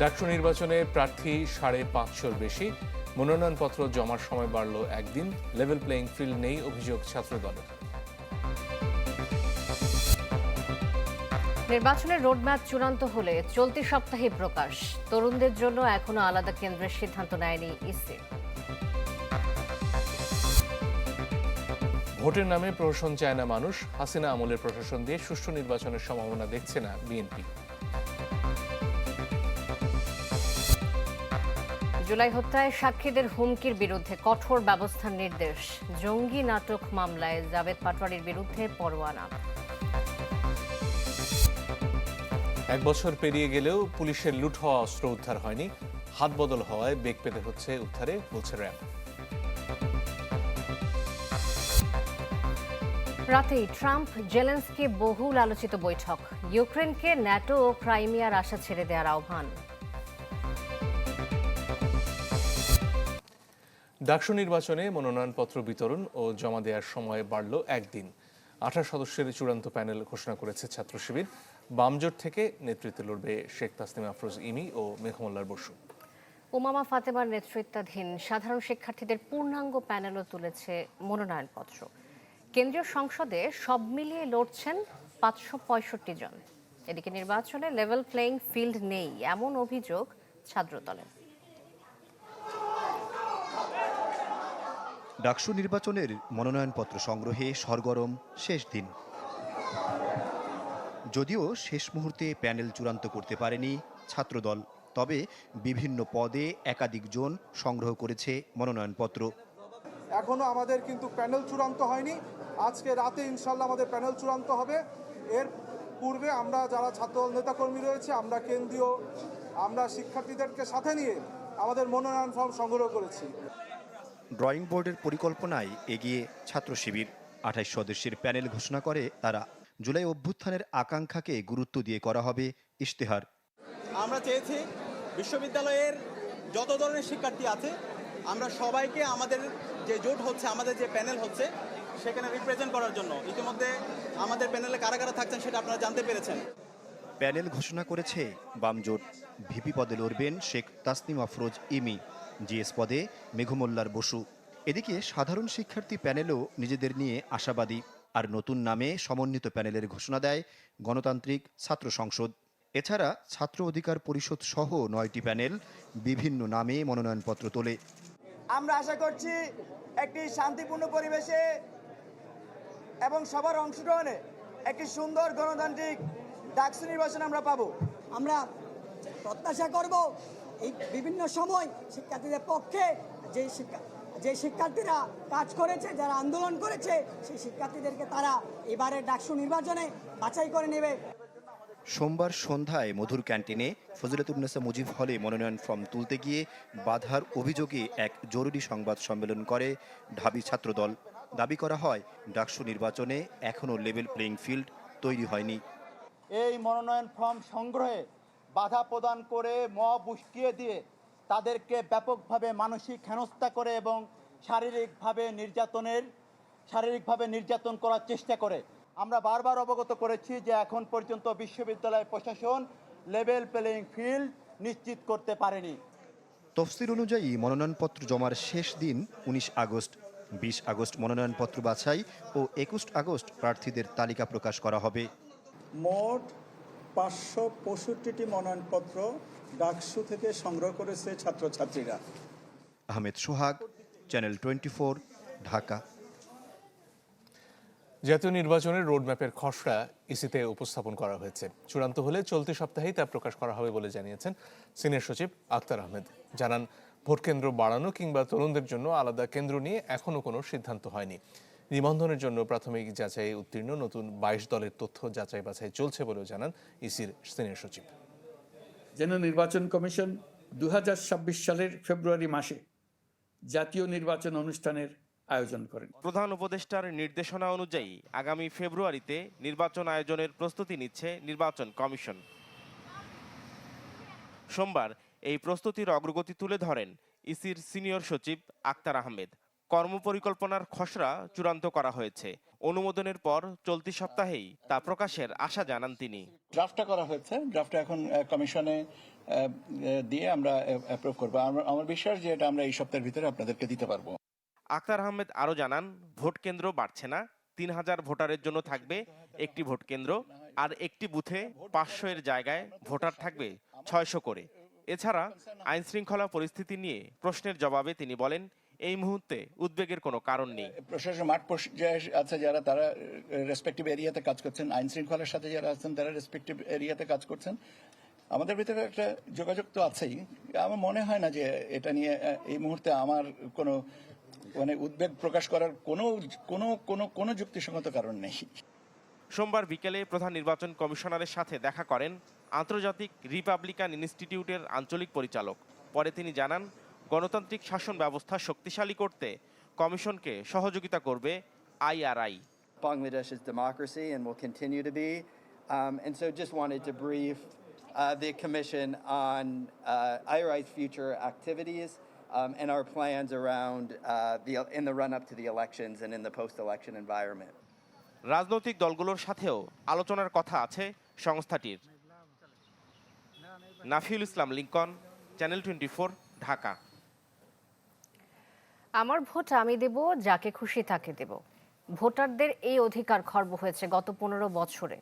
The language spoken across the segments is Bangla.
ডাকসু নির্বাচনে প্রার্থী সাড়ে পাঁচশোর বেশি। মনোনয়নপত্র জমার সময় বাড়ল একদিন। লেভেল প্লেইং ফিল্ড নেই অভিযোগ ছাত্র দলের নির্বাচনের রোডম্যাপ চূড়ান্ত হলে চলতি সপ্তাহে প্রকাশ। তরুণদের জন্য এখনও আলাদা কেন্দ্রের সিদ্ধান্ত নেয়নি ইসি। ভোটের নামে প্রশাসন চায় না মানুষ। হাসিনা আমলের প্রশাসন দিয়ে সুষ্ঠু নির্বাচনের সম্ভাবনা দেখছে না বিএনপি। জুলাই হত্যায় সাক্ষীদের হুমকির বিরুদ্ধে কঠোর ব্যবস্থার নির্দেশ। জঙ্গি নাটক মামলায় জাভেদ পাটোয়ারির বিরুদ্ধে পরোয়ানা এক বছর পেরিয়ে গেলেও পুলিশের লুট হওয়া অস্ত্র উদ্ধার হয়নি। হাত বদল হওয়ায় বেগ পেতে হচ্ছে উদ্ধারে বলছে র্যাব। রাতেই ট্রাম্প জেলেন্সকি বহুল আলোচিত বৈঠক। ইউক্রেনকে ন্যাটো ও ক্রাইমিয়ার আশা ছেড়ে দেওয়ার আহ্বান। ডাকসু নির্বাচনে মনোনয়নপত্র বিতরণ ও জমা দেওয়ার সময় বাড়ল একদিন। আঠাশ সদস্যের চূড়ান্ত প্যানেল ঘোষণা করেছে ছাত্র শিবির। বামজোট থেকে নেতৃত্বে লড়বে শেখ তাসনিম আফরোজ, ইমি ও মেঘমোল্লার বসু। উমামা ফাতেমার নেতৃত্বাধীন সাধারণ শিক্ষার্থীদের পূর্ণাঙ্গ প্যানেলও তুলেছে মনোনয়নপত্র। কেন্দ্রীয় সংসদে সব মিলিয়ে লড়ছেন পাঁচশো পঁয়ষট্টি জন। এদিকে নির্বাচনে লেভেল প্লেইং ফিল্ড নেই, এমন অভিযোগ ছাত্রদলের। ডাকসু নির্বাচনের মনোনয়নপত্র সংগ্রহে সরগরম শেষ দিন। যদিও শেষ মুহূর্তে প্যানেল চূড়ান্ত করতে পারেনি ছাত্রদল, তবে বিভিন্ন পদে একাধিক জন সংগ্রহ করেছে মনোনয়নপত্র। এখনও আমাদের কিন্তু প্যানেল চূড়ান্ত হয়নি। আজকে রাতে ইনশাল্লাহ আমাদের প্যানেল চূড়ান্ত হবে। এর পূর্বে আমরা যারা ছাত্র নেতাকর্মী রয়েছে, আমরা কেন্দ্রীয়, আমরা শিক্ষার্থীদেরকে সাথে নিয়ে আমাদের মনোনয়ন ফর্ম সংগ্রহ করেছি। ড্রয়িং বোর্ডের পরিকল্পনায় এগিয়ে ছাত্র শিবির। আঠাইশ সদস্যের প্যানেল ঘোষণা করে তারা জুলাই অভ্যুত্থানের আকাঙ্ক্ষাকে গুরুত্ব দিয়ে করা হবে ইশতেহার। আমরা চেয়েছি বিশ্ববিদ্যালয়ের যত ধরনের শিক্ষার্থী আছে আমরা সবাইকে আমাদের যে জোট হচ্ছে আমাদের যে প্যানেল হচ্ছে সেখানে রিপ্রেজেন্ট করার জন্য। ইতিমধ্যে আমাদের প্যানেলে কারা কারা থাকছেন সেটা আপনারা জানতে পেরেছেন। প্যানেল ঘোষণা করেছে বামজোট ভিপি পদে লড়বেন শেখ তাসনিম আফরোজ ইমি জিএস পদে মেঘমোল্লার বসু। এদিকে সাধারণ শিক্ষার্থী প্যানেলও নিজেদের নিয়ে আশাবাদী। আর নতুন নামে সমন্বিত প্যানেলের ঘোষণা দেয় গণতান্ত্রিক ছাত্র সংসদ। এছাড়া ছাত্র অধিকার পরিষদ সহ নয়টি প্যানেল বিভিন্ন নামে মনোনয়নপত্র তোলে। আমরা আশা করছি একটি শান্তিপূর্ণ পরিবেশে এবং সবার অংশগ্রহণে একটি সুন্দর গণতান্ত্রিক ডাকসু নির্বাচন আমরা পাবো। আমরা প্রত্যাশা করব এই বিভিন্ন সময় শিক্ষার্থীদের পক্ষে যে শিক্ষা যে শিক্ষার্থীরা কাজ করেছে যারা আন্দোলন করেছে সেই শিক্ষার্থীদেরকে তারা এবারে ডাকসু নির্বাচনে বাছাই করে নেবে। সোমবার সন্ধ্যায় মধুর ক্যান্টিনে ফজিলাতুন্নেসা মুজিব হলে মনোনয়ন ফর্ম তুলতে গিয়ে বাধার অভিযোগে এক জরুরি সংবাদ সম্মেলন করে ঢাবি ছাত্রদল। দাবি করা হয় ডাকসু নির্বাচনে এখনও লেভেল প্লেইং ফিল্ড তৈরি হয়নি। এই মনোনয়ন ফর্ম সংগ্রহে বাধা প্রদান করে মব উস্কিয়ে দিয়ে তাদেরকে ব্যাপকভাবে মানসিক হেনস্থা করে এবং শারীরিকভাবে নির্যাতনের শারীরিকভাবে নির্যাতন করার চেষ্টা করে। আমরা বারবার অবগত করেছি যে এখন পর্যন্ত বিশ্ববিদ্যালয় প্রশাসন লেভেল প্লেইং ফিল্ড নিশ্চিত করতে পারেনি। তফসিল অনুযায়ী মনোনয়নপত্র জমার শেষ দিন উনিশ আগস্ট। বিশ আগস্ট মনোনয়নপত্র বাছাই ও একুশ আগস্ট প্রার্থীদের তালিকা প্রকাশ করা হবে। মোট পাঁচশো পঁয়ষট্টিটি মনোনয়নপত্র ডাকসু থেকে সংগ্রহ করেছে ছাত্রছাত্রীরা। Ahmed Sohag channel twenty Dhaka. জাতীয় নির্বাচনের রোডম্যাপের খসড়া ইসিতে উপস্থাপন করা হয়েছে। চূড়ান্ত হলে চলতি সপ্তাহেই তা প্রকাশ করা হবে বলে জানিয়েছেন সিনিয়র সচিব আক্তার আহমেদ। জানান ভোট কেন্দ্র বাড়ানো কিংবা তরুণদের জন্য আলাদা কেন্দ্র নিয়ে এখনও কোনো সিদ্ধান্ত হয়নি। নিবন্ধনের জন্য প্রাথমিক যাচাই উত্তীর্ণ। নতুন বাইশ দলের তথ্য যাচাই বাছাই চলছে বলেও জানান ইসির সিনিয়র সচিব। যেন নির্বাচন কমিশন দুই হাজার ছাব্বিশ সালের ফেব্রুয়ারি মাসে জাতীয় নির্বাচন অনুষ্ঠানের আয়োজন করেন। প্রধান উপদেষ্টার নির্দেশনা অনুযায়ী আগামী ফেব্রুয়ারিতে নির্বাচন আয়োজনের প্রস্তুতি নিচ্ছে নির্বাচন কমিশন। সোমবার এই প্রস্তুতির অগ্রগতি তুলে ধরেন ইসির সিনিয়র সচিব আক্তার আহমেদ। কর্মপরিকল্পনার খসড়া চূড়ান্ত করা হয়েছে। অনুমোদনের পর চলতি সপ্তাহেই তা প্রকাশের আশা জানান তিনি। ড্রাফটটা করা হয়েছে। ড্রাফটটা এখন কমিশনে দিয়ে আমরা অ্যাপ্রুভ করব। আমার বিশ্বাস যে এটা আমরা এই সপ্তাহের ভিতরে আপনাদেরকে দিতে পারব। আক্তার আহমেদ আরও জানান ভোট কেন্দ্র বাড়ছে না। তিন হাজার ভোটারের জন্য থাকবে একটি ভোট কেন্দ্র আর একটি বুথে পাঁচশো এর জায়গায় ভোটার থাকবে ছয়শো করে। এছাড়া আইন শৃঙ্খলা পরিস্থিতি নিয়ে প্রশ্নের জবাবে তিনি বলেন এই মুহূর্তে উদ্বেগের কোনো কারণ নেই। প্রশাসন মাঠ পর্যায়ে আছে যারা তারা রেসপেক্টিভ এরিয়াতে কাজ করছেন। আইন শৃঙ্খলার সাথে যারা আছেন তারা রেসপেক্টিভ এরিয়াতে কাজ করছেন। আমাদের ভিতরে একটা যোগাযোগ তো আছেই। আমার মনে হয় না যে এটা নিয়ে এই মুহূর্তে আমার কোনো মানে উদ্বেগ প্রকাশ করার কোনো কোনো কোনো কোনো যুক্তিসঙ্গত কারণ নেই। সোমবার বিকেলে প্রধান নির্বাচন কমিশনারের সাথে দেখা করেন আন্তর্জাতিক রিপাবলিকান ইনস্টিটিউটের আঞ্চলিক পরিচালক। পরে তিনি জানান গণতান্ত্রিক শাসন ব্যবস্থা শক্তিশালী করতে কমিশনকে সহযোগিতা করবে IRI Bangladesh is democracy and will continue to be. Um, and so just wanted to brief uh, the Commission on uh, IRI's future activities um, and our plans around uh, the, in the run up to the elections and in the post election environment. রাজনৈতিক দলগুলোর সাথেও আলোচনার কথা আছে সংস্থাটির নাফিউল ইসলাম লিঙ্কন চ্যানেল টোয়েন্টি ঢাকা আমার ভোট আমি দেব, যাকে খুশি তাকে দেব। ভোটারদের এই অধিকার খর্ব হয়েছে গত পনেরো বছরে।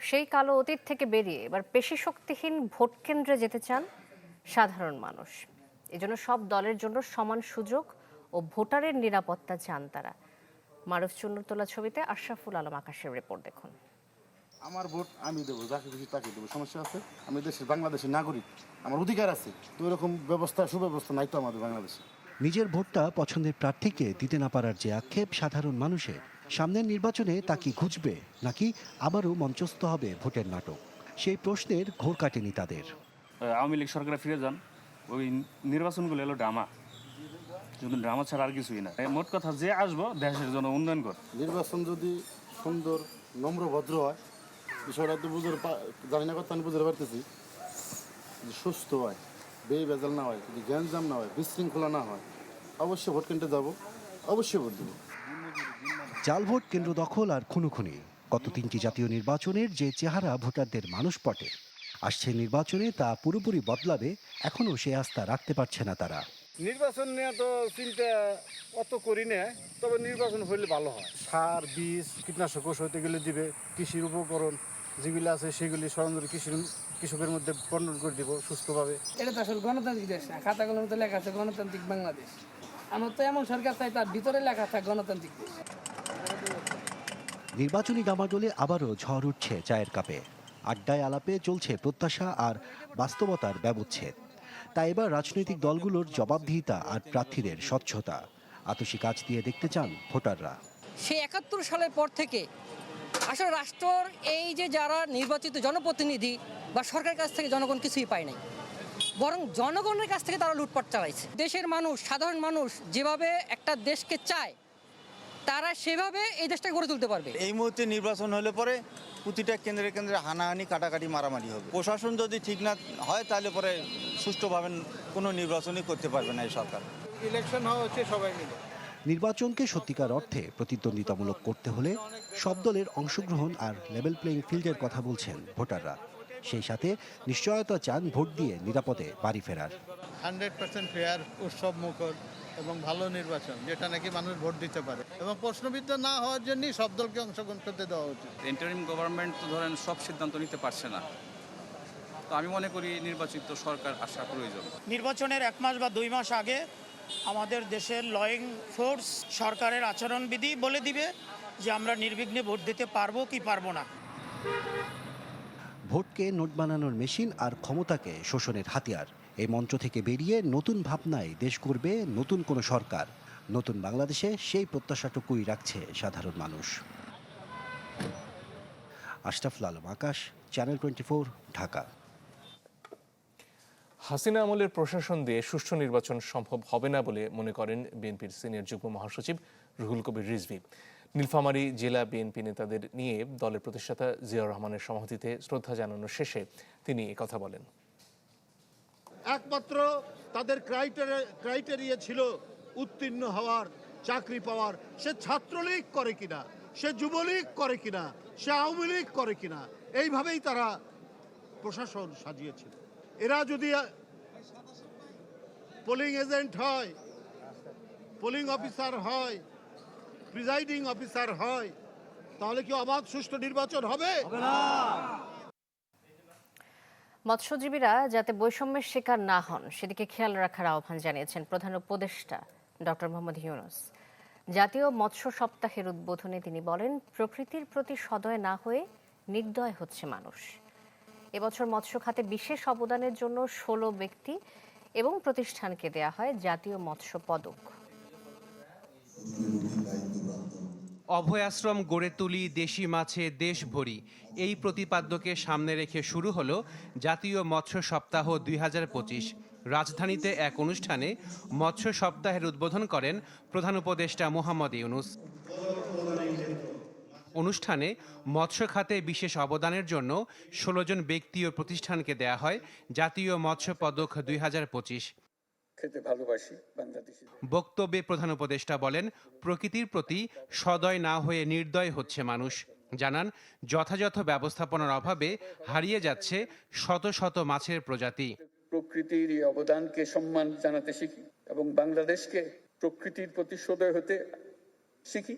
সেই কালো অতীত থেকে বেরিয়ে এবার পেশি শক্তিহীন ভোট কেন্দ্রে যেতে চান সাধারণ মানুষ। এজন্য সব দলের জন্য সমান সুযোগ ও ভোটারের নিরাপত্তা চান তারা। মারুফ চুন্নুর তোলা ছবিতে আশরাফুল আলম আকাশের রিপোর্ট দেখুন। আমার ভোট আমি দেবো, যাকে খুশি তাকে দেবো। সমস্যা আছে, আমি দেশের বাংলাদেশের নাগরিক, আমার অধিকার আছে। তো এরকম ব্যবস্থা, সুব্যবস্থা নাই তো আমাদের বাংলাদেশে। নিজের ভোটটা পছন্দের প্রার্থীকে দিতে না পারার যে আক্ষেপ সাধারণ মানুষের সামনের নির্বাচনে তা কি ঘুচবে নাকি আবারও মঞ্চস্থ হবে ভোটের নাটক? সেই প্রশ্নের ঘোর কাটেনি তাদের। আওয়ামী লীগ সরকারে ফিরে যান ওই নির্বাচনগুলো এলো ড্রামা। কিন্তু ড্রামা ছাড়া আর কিছুই না। মোট কথা যে আসব দেশের জন্য উন্নয়ন কর। নির্বাচন যদি সুন্দর নম্র ভদ্র হয় বিষয়টা তো বুঝতে পা- জানি না কথা আমি বুঝতে পারতেছি সুস্থ হয়। বেয়ে বেজাল না হয় যদি গ্যাঞ্জাম না হয় বিশৃঙ্খলা না হয় অবশ্যই ভোট কেন্দ্রে যাব অবশ্যই ভোট দেবো। জাল ভোট কেন্দ্র দখল আর খুনোখুনি। গত তিনটি জাতীয় নির্বাচনের যে চেহারা ভোটারদের মানুষ পটে। আসছে নির্বাচনে তা পুরোপুরি বদলাবে এখনও সে আস্থা রাখতে পারছে না তারা। নির্বাচন নিয়ে তো চিন্তা অত করি না তবে নির্বাচন হইলে ভালো হয়। সার বীজ কীটনাশক ওষুধ গেলে দিবে কৃষির উপকরণ। যেগুলি আছে সেগুলি সরঞ্জাম কৃষির কৃষকের মধ্যে বন্টন করে দিব সুস্থভাবে। এটা তো আসলে গণতান্ত্রিক দেশ না। খাতাগুলোর মধ্যে লেখা আছে গণতান্ত্রিক বাংলাদেশ। আমার তো এমন সরকার চাই তার ভিতরে লেখা থাকে গণতান্ত্রিক দেশ। নির্বাচনী ডামাডোলে আবারও ঝড় উঠছে চায়ের কাপে। আড্ডায় আলাপে চলছে প্রত্যাশা আর বাস্তবতার ব্যবচ্ছেদ। তাই এবার রাজনৈতিক দলগুলোর জবাবদিহিতা আর প্রার্থীদের স্বচ্ছতা। আতসী কাজ দিয়ে দেখতে চান ভোটাররা। সেই একাত্তর সালের পর থেকে আসলে রাষ্ট্রর এই যে যারা নির্বাচিত জনপ্রতিনিধি বা সরকারের কাছ থেকে জনগণ কিছুই পায় নাই বরং জনগণের কাছ থেকে তারা লুটপাট চালাইছে। দেশের মানুষ সাধারণ মানুষ যেভাবে একটা দেশকে চায় তারা সেভাবে এই দেশটা গড়ে তুলতে পারবে। এই মুহূর্তে নির্বাচন হলে পরে প্রতিটা কেন্দ্রে কেন্দ্রে হানাহানি কাটাকাটি মারামারি হবে। প্রশাসন যদি ঠিক না হয় তাহলে পরে সুষ্ঠুভাবে কোনো নির্বাচনই করতে পারবে না এই সরকার। ইলেকশন হওয়া হচ্ছে সবাই মিলে। নির্বাচনকে সত্যিকার অর্থে প্রতিদ্বন্দ্বিতামূলক করতে হলে সব দলের অংশগ্রহণ আর লেভেল প্লেইং ফিল্ডের কথা বলছেন ভোটাররা। সেই সাথে নিশ্চয়তা চান ভোট দিয়ে নিরাপদে বাড়ি ফেরার। হান্ড্রেড পার্সেন্ট ফেয়ার উৎসব মুখর এবং ভালো নির্বাচন যেটা নাকি মানুষ ভোট দিতে পারে। এবং প্রশ্নবিদ্ধ না হওয়ার জন্যই সব দলকে অংশগ্রহণ করতে দেওয়া উচিত। ইন্টারিম গভর্নমেন্ট তো ধরেন সব সিদ্ধান্ত নিতে পারছে না। তো আমি মনে করি নির্বাচিত সরকার আসা প্রয়োজন। নির্বাচনের এক মাস বা দুই মাস আগে আমাদের দেশের লয়িং ফোর্স সরকারের আচরণবিধি বলে দিবে যে আমরা নির্বিঘ্নে ভোট দিতে পারব কি পারব না। ভোটকে নোট বানানোর মেশিন আর ক্ষমতাকে শোষণের হাতিয়ার। এই মঞ্চ থেকে বেরিয়ে নতুন ভাবনায় দেশ করবে নতুন কোনো সরকার। নতুন বাংলাদেশে সেই প্রত্যাশাটুকুই রাখছে সাধারণ মানুষ। Ashraful Alam, Akash channel twenty Dhaka. Hasina আমলের প্রশাসন দিয়ে সুষ্ঠু নির্বাচন সম্ভব হবে না বলে মনে করেন বিএনপির সিনিয়র যুগ্ম মহাসচিব রুহুল কবির রিজভি। নীলফামারী জেলা বিএনপি নেতাদের নিয়ে দলের প্রতিষ্ঠাতা জিয়াউর রহমানের সমাধিতে শ্রদ্ধা জানানোর শেষে তিনি কথা বলেন। একমাত্র তাদের ক্রাইটেরিয়া ছিল উত্তীর্ণ হওয়ার, চাকরি পাওয়ার। সে ছাত্রলীগ করে কিনা, সে যুবলীগ করে কিনা, সে আওয়ামী লীগ করে কিনা, এইভাবেই তারা প্রশাসন সাজিয়েছিল। এরা যদি পোলিং এজেন্ট হয় পোলিং অফিসার হয় প্রিজাইডিং অফিসার হয় তাহলে কি অবাধ সুষ্ঠু নির্বাচন হবে? মৎস্যজীবীরা যাতে বৈষম্যের শিকার না হন সেদিকে খেয়াল রাখার আহ্বান জানিয়েছেন প্রধান উপদেষ্টা ডক্টর মোহাম্মদ ইউনুস। জাতীয় মৎস্য সপ্তাহের উদ্বোধনে তিনি বলেন প্রকৃতির প্রতি সদয় না হয়ে নির্দয় হচ্ছে মানুষ। এবছর মৎস্য খাতে বিশেষ অবদানের জন্য ষোলো ব্যক্তি এবং প্রতিষ্ঠানকে দেয়া হয় জাতীয় মৎস্য পদক। অভয়াশ্রম গড়ে তুলি দেশি মাছে দেশ ভরি এই প্রতিপাদ্যকে সামনে রেখে শুরু হলো জাতীয় মৎস্য সপ্তাহ দুই হাজার পঁচিশ। রাজধানীতে এক অনুষ্ঠানে মৎস্য সপ্তাহের উদ্বোধন করেন প্রধান উপদেষ্টা মোহাম্মদ ইউনুস। অনুষ্ঠানে মৎস্য খাতে বিশেষ অবদানের জন্য ষোলো জন ব্যক্তি ও প্রতিষ্ঠানকে দেয়া হয় জাতীয় মৎস্য পদক দুই হাজার পঁচিশ। খেতে ভালোবাসি বাংলাদেশি বক্তব্যে প্রধান উপদেষ্টা বলেন প্রকৃতির প্রতি সদয় না হয়ে নির্দয় হচ্ছে মানুষ। জানান যথাযথ ব্যবস্থাপনার অভাবে হারিয়ে যাচ্ছে শত শত মাছের প্রজাতি। প্রকৃতির এই অবদানকে সম্মান জানাতে শিখি এবং বাংলাদেশকে প্রকৃতির প্রতি সদয় হতে শিখি।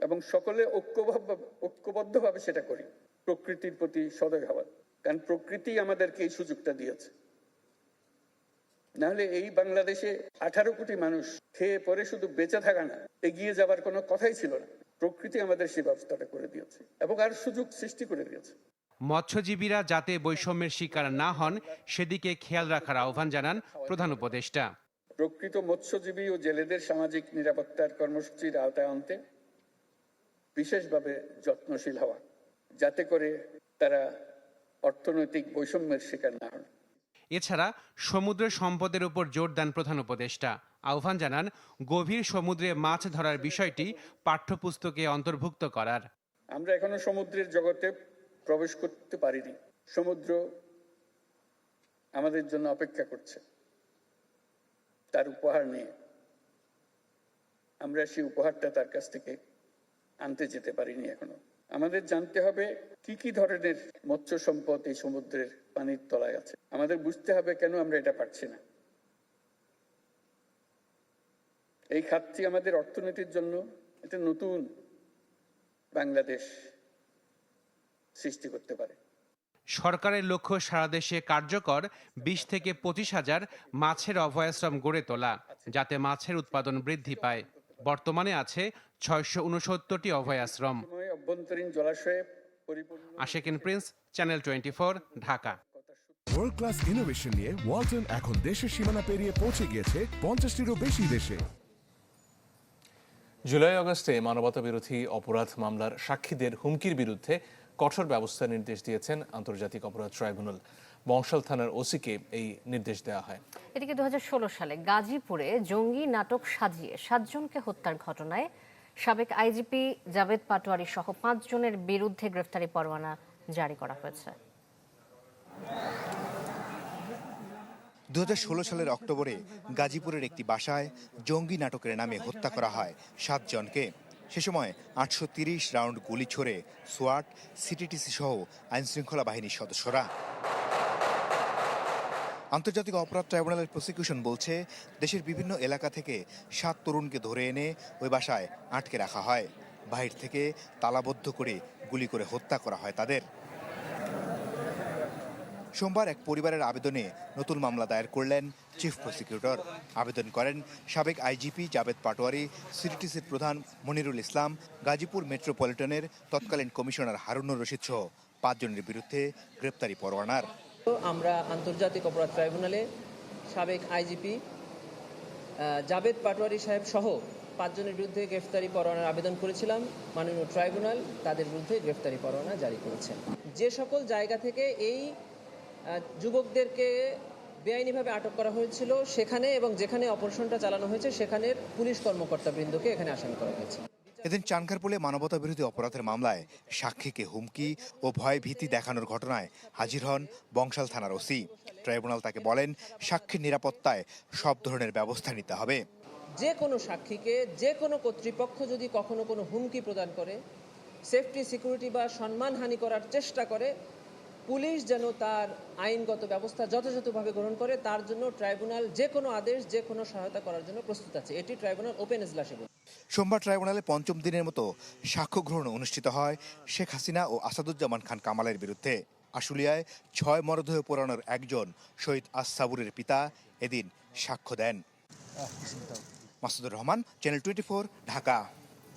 এবং সকলে ঐক্যভাবে ঐক্যবদ্ধভাবে সেটা করি। প্রকৃতির প্রতি সদয় হওয়ার। কারণ প্রকৃতি আমাদেরকে এই সুযোগটা দিয়েছে। নাহলে এই বাংলাদেশে আঠারো কোটি মানুষ খেয়ে পরে শুধু বেঁচে থাকা না এগিয়ে যাবার কোনো কথাই ছিল না। প্রকৃতি আমাদের সেই ব্যবস্থাটা করে দিয়েছে এবং আর সুযোগ সৃষ্টি করে দিয়েছে। মৎস্যজীবীরা যাতে বৈষম্যের শিকার না হন সেদিকে খেয়াল রাখার আহ্বান জানান প্রধান উপদেষ্টা। প্রকৃত মৎস্যজীবী ও জেলেদের সামাজিক নিরাপত্তার কর্মসূচির আওতায় আনতে বিশেষভাবে যত্নশীল হওয়া যাতে করে তারা অর্থনৈতিক বৈষম্যের শিকার না হন। এছাড়া সমুদ্র সম্পদের উপর জোর দেন প্রধান উপদেষ্টা। আহ্বান জানান গভীর সমুদ্রে মাছ ধরার বিষয়টি পাঠ্যপুস্তকে অন্তর্ভুক্ত করার। আমরা এখনও সমুদ্রের জগতে প্রবেশ করতে পারিনি। সমুদ্র আমাদের জন্য অপেক্ষা করছে। তার উপহার নিয়ে। আমরা সেই উপহারটা তার কাছ থেকে আনতে যেতে পারিনি এখনও। আমাদের জানতে হবে কি কি ধরনের মৎস্য সম্পদ এই সমুদ্রের পানির তলায় আছে। আমাদের বুঝতে হবে কেন আমরা এটা পারছি না। এই খাতটি আমাদের অর্থনীতির জন্য একটা নতুন বাংলাদেশ সৃষ্টি করতে পারে। সরকারের লক্ষ্য সারা দেশে কার্যকর বিশ থেকে পঁচিশ হাজার মাছের অভয়াশ্রম গড়ে তোলা, যাতে মাছের উৎপাদন বৃদ্ধি পায়। বর্তমানে আছে ছয়শো উনসত্তরটি অভয়াশ্রম সময় অভ্যন্তরীণ জলাশয়ে Ashekin Prince? Channel twenty Dhaka. World class innovation নিয়ে ওয়ালটন এখন দেশের সীমানা পেরিয়ে পৌঁছে গিয়েছে পঞ্চাশটিরও বেশি দেশে। জুলাই আগস্টে মানবতা বিরোধী অপরাধ মামলার সাক্ষীদের হুমকির বিরুদ্ধে কঠোর ব্যবস্থার নির্দেশ দিয়েছেন আন্তর্জাতিক অপরাধ ট্রাইব্যুনাল। বংশাল থানার ওসিকে এই নির্দেশ দেওয়া হয়। এদিকে দু হাজার ষোলো সালে গাজীপুরে জঙ্গি নাটক সাজিয়ে সাতজনকে হত্যার ঘটনায় সাবেক আইজিপি জাভেদ পাটোয়ারি সহ পাঁচজনের বিরুদ্ধে গ্রেফতারি পরোয়ানা জারি করা হয়েছে। দু হাজার ষোলো সালের অক্টোবরে গাজীপুরের একটি বাসায় জঙ্গি নাটকের নামে হত্যা করা হয় সাতজনকে। সে সময় আটশো রাউন্ড গুলি ছোড়ে, সোয়াট, সিটিটিসি সহ আইনশৃঙ্খলা বাহিনীর সদস্যরা আন্তর্জাতিক অপরাধ ট্রাইব্যুনালের প্রসিকিউশন বলছে, দেশের বিভিন্ন এলাকা থেকে সাত তরুণকে ধরে এনে ওই বাসায় আটকে রাখা হয়। বাহির থেকে তালাবদ্ধ করে গুলি করে হত্যা করা হয় তাদের। সোমবার এক পরিবারের আবেদনে নতুন মামলা দায়ের করলেন চিফ প্রসিকিউটর। আবেদন করেন সাবেক আইজিপি জাভেদ পাটোয়ারি সিটিটিসির প্রধান মনিরুল ইসলাম, গাজীপুর মেট্রোপলিটনের তৎকালীন কমিশনার হারুনুর রশিদ সহ পাঁচজনের বিরুদ্ধে গ্রেপ্তারি পরোয়ানার। আমরা আন্তর্জাতিক অপরাধ ট্রাইব্যুনালে সাবেক আইজিপি জাবেদ পাটোয়ারি সাহেব সহ পাঁচজনের বিরুদ্ধে গ্রেফতারি পরোয়ানার আবেদন করেছিলাম। মাননীয় ট্রাইব্যুনাল তাদের বিরুদ্ধে গ্রেফতারি পরোয়ানা জারি করেছেন যে সকল জায়গা থেকে এই যুবকদেরকে বেআইনিভাবে আটক করা হয়েছিল, সেখানে এবং যেখানে অপারেশনটা চালানো হয়েছে, সেখানের পুলিশ কর্মকর্তাবৃন্দকে এখানে আসামি করা হয়েছে। এদিন চানখারপুলে মানবতা বিরোধী অপরাধের মামলায় সাক্ষীকে হুমকি ও ভয় ভীতি দেখানোর ঘটনায় হাজির হন বংশাল থানার ওসি। ট্রাইব্যুনাল তাকে বলেন, সাক্ষীর নিরাপত্তায় সব ধরনের ব্যবস্থা নিতে হবে। যে কোনো সাক্ষীকে, যে কোনো কর্তৃপক্ষ যদি কখনো কোনো হুমকি প্রদান করে, সেফটি, সিকিউরিটি বা সম্মানহানি করার চেষ্টা করে, পুলিশ যেন তার আইনগত ব্যবস্থা যথাযথভাবে গ্রহণ করে, তার জন্য ট্রাইব্যুনাল যে কোনো আদেশ, যে কোনো সহায়তা করার জন্য প্রস্তুত আছে। এটি ট্রাইব্যুনাল ওপেন এজলাসে। সোমবার ট্রাইব্যুনালে পঞ্চম দিনের মতো সাক্ষ্য গ্রহণ অনুষ্ঠিত হয় শেখ হাসিনা ও আসাদুজ্জামান খান কামালের বিরুদ্ধে। আশুলিয়ায় ছয় মরদেহ পোড়ানোর একজন শহীদ আসাবুরের পিতা এদিন সাক্ষ্য দেন। Masudur Rahman channel twenty Dhaka.